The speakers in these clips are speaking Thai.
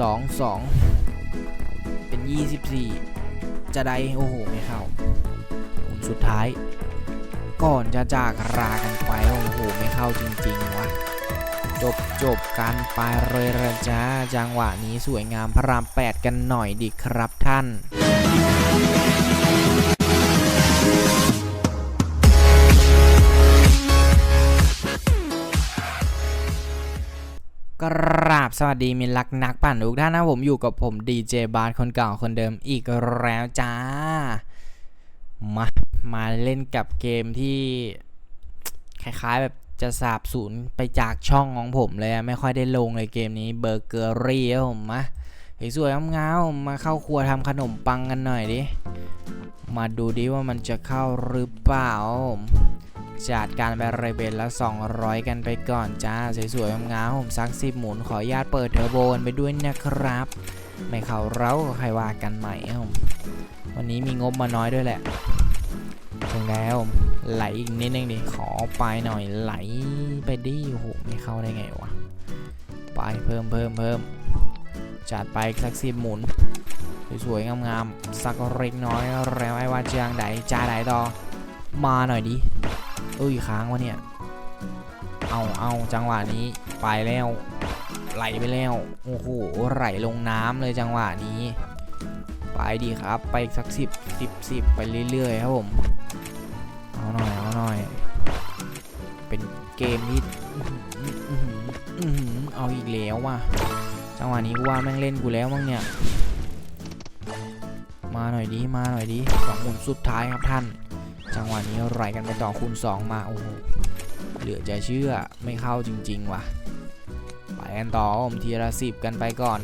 สองสองเป็นยี่สิบสี่จะได้โอ้โห ไม่เข้าสุดท้าย ก่อนจะจากรากันไป โอ้โห ไม่เข้าจริงๆวะจบจบการไปเลยระจ้าจังหวะนี้สวยงามพระรามแปดกันหน่อยดิครับท่าน สวัสดีมิตรรักนักปั่นทุกท่านนะผมอยู่กับผมดีเจบาร์คนเก่าคนเดิมอีกแล้วจ้า มามาเล่นกับเกมที่ คล้ายๆแบบจะสาบสูญไปจากช่องของผมเลยไม่ค่อยได้ลงเลยเกมนี้เบอร์เกอรี่ผมมาสวยงามๆมาเข้าครัวทำขนมปังกันหน่อยดิ มาดูดิว่ามันจะเข้าหรือเปล่าผม จัดการไปเรเบนละ 200 กันไปก่อนจ้า สวยๆงามๆผมซักสิบหมุนขออนุญาตเปิดเทอร์โบนไปด้วยนะครับ ไม่เขาเร้าก็ใครว่ากันใหม่ผมวันนี้มีงบมาน้อยด้วยแหละถึงแล้วไหลอีกนิดนึงดิขอไปหน่อยไหลไปดิโอ้โหไม่เข้าได้ไงวะไปเพิ่มเพิ่มเพิ่มจัดไปสักสิบหมุน สวยๆงามๆสักเล็กน้อยแล้วไอ้ว่าจางไดจ้าไดต่อมาหน่อยดิ เอ้ยค้างวะเนี่ย เอาเอาจังหวะนี้ไปแล้ว ไหลไปแล้ว โอ้โห ไหลลงน้ำเลยจังหวะนี้ ไปดีครับ ไปสักสิบสิบสิบไปเรื่อยๆครับผม เอาหน่อยเอาหน่อย เป็นเกมที่เอาอีกแล้วว่ะ จังหวะนี้กูว่าแม่งเล่นกูแล้วมั้งเนี่ย มาหน่อยดีมาหน่อยดีสองหมุนสุดท้ายครับท่าน จังหวะนี้ไหลกันไปต่อคูณ 2 มา โอ้โห เหลือจะเชื่อไม่เข้าจริง ๆ ว่ะ ไปกันต่อผมทีละสิบกันไปก่อน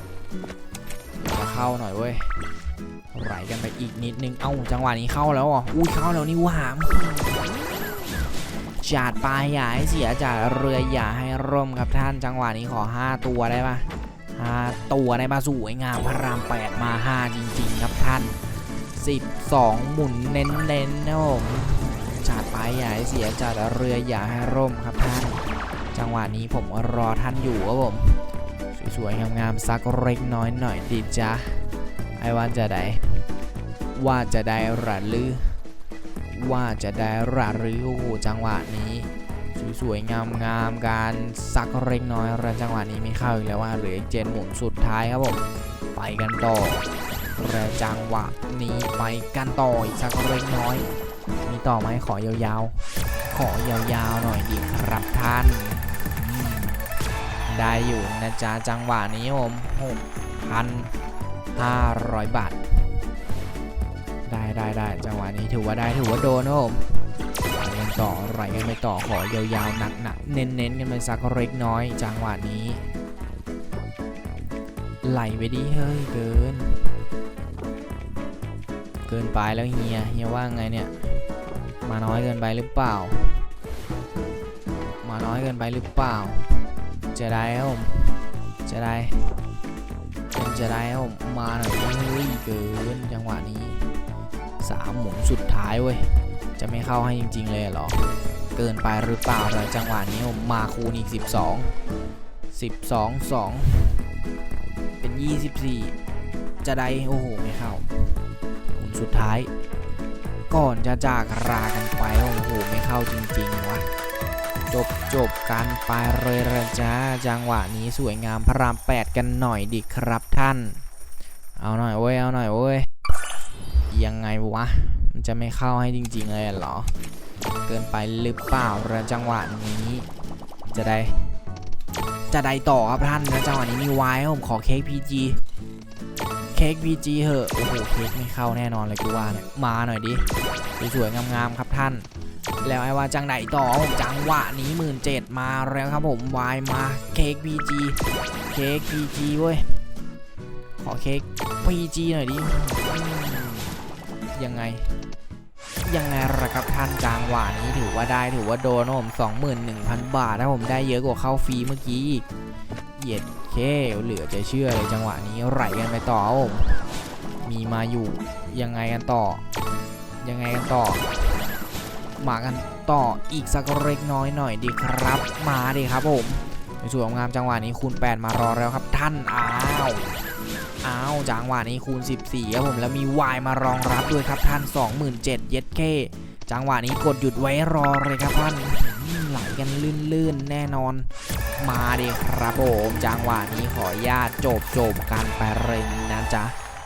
จะเข้าหน่อยเว้ยไหลกันไปอีกนิดนึง เอ้า จังหวะนี้เข้าแล้วอะอุ้ยเข้าแล้วนี่หว่าจัดปลายอย่าให้เสียจัดเรืออย่าให้ร่มครับท่าน จังหวะนี้ขอ 5 ตัวได้ปะห้าตัวได้ปะสวยงามพระรามแปดมา 5 จริง ๆ ครับท่าน 12 หมุนเน้นๆนะผมจัดไปอย่าให้เสียจัดเรืออย่าให้ร่มครับท่าน จังหวะนี้ผมรอท่านอยู่ครับผม สวยๆงามๆสักเล็กน้อยหน่อยดีจ้ะไอ้วันจะได้ว่าจะได้รือลือ ว่าจะได้รือลือโอ้โหจังหวะนี้ สวยๆงามๆการสักเล็กน้อยแล้วจังหวะนี้ไม่เข้าอีกแล้วว่าเหลืออีกเจนหมุนสุดท้ายครับผมไปกันต่อ และจังหวะนี้ไปกันต่ออีกสักเล็กน้อย มีต่อไหมขอยาวๆ ขอยาวๆหน่อยดีครับท่าน ได้อยู่นะจ๊ะจังหวะนี้ผม6,500บาท ได้ได้ได้จังหวะนี้ถือว่าได้ถือว่าโดนนะผมไปกันต่อไหลกันไปต่อขอยาวๆหนักๆเน้นๆกันไปสักเล็กน้อย จังหวะนี้ ไหลไปดิเฮ้ยเกิน เกินไปแล้วเฮียเฮียว่าไงเนี่ย มาน้อยเกินไปหรือเปล่า มาน้อยเกินไปหรือเปล่า จะได้ครับผมจะได้จะได้ครับผมมาหน่อยเฮ้ยเกินจังหวะนี้สามหมุนสุดท้ายเว้ยจะไม่เข้าให้จริง ๆ เลยเหรอ เกินไปหรือเปล่าแต่จังหวะนี้ผมมาคูณอีก 12 12 2 เป็น 24 จะได้โอ้โหไม่เข้า สุดท้าย ก่อนจะจากรากันไป โอ้โห ไม่เข้าจริงๆวะจบจบกันไปเลยละจ้าจังหวะนี้สวยงามพระรามแปดกันหน่อยดิครับท่าน เอาหน่อยเว้ย เอาหน่อยเว้ย ยังไงวะ มันจะไม่เข้าให้จริง ๆ เลยเหรอ เกินไปหรือเปล่าระจังหวะนี้ จะได้ จะได้ต่อครับท่านแล้วจังหวะนี้มีไวายครับผมขอเค้กพีจี เค้กพีจีเหอะ โอ้โห เค้กไม่เข้าแน่นอนเลยกูว่าเนี่ย มาหน่อยดิ สวยๆงามๆครับท่าน แล้วไอ้ว่าจังไหนต่อผมจังหวะนี้หมื่นเจ็ดมาแล้วครับผมวายมาเค้กพีจีเค้กพีจีเว้ย ขอเค้กพีจีหน่อยดิ ยังไงยังไงล่ะครับท่านจังหวะนี้ถือว่าได้ถือว่าโดนนะผม21,000บาทนะผมได้เยอะกว่าเข้าฟรีเมื่อกี้อีกเหยียด เคเหลือจะเชื่อเลยจังหวะนี้ไหลกันไปต่อผมมีมาอยู่ยังไงกันต่อ ยังไงกันต่อ มากันต่ออีกสักเล็กน้อยหน่อยดีครับ มาดิครับผมสวยงามจังหวะนี้คูณ 8 มารอแล้วครับท่านอ้าวอ้าวจังหวะนี้คูณ 14ครับผมแล้วมี Y มารองรับด้วยครับท่าน 27,000เย็ดเคจังหวะนี้กดหยุดไว้รอเลยครับท่านไหลกันลื่นๆแน่นอน มาดิครับผมจังหวะนี้ขอญาตจบจบกันไปเลยนะจ๊ะ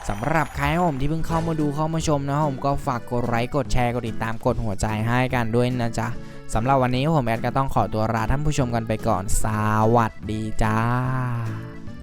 สำหรับใครผมที่เพิ่งเข้ามาดูเข้ามาชมนะผมก็ฝากกดไลค์กดแชร์กดติดตามกดหัวใจให้กันด้วยนะจ๊ะสำหรับวันนี้ผมแอดก็ต้องขอตัวลาท่านผู้ชมกันไปก่อน สวัสดีจ้า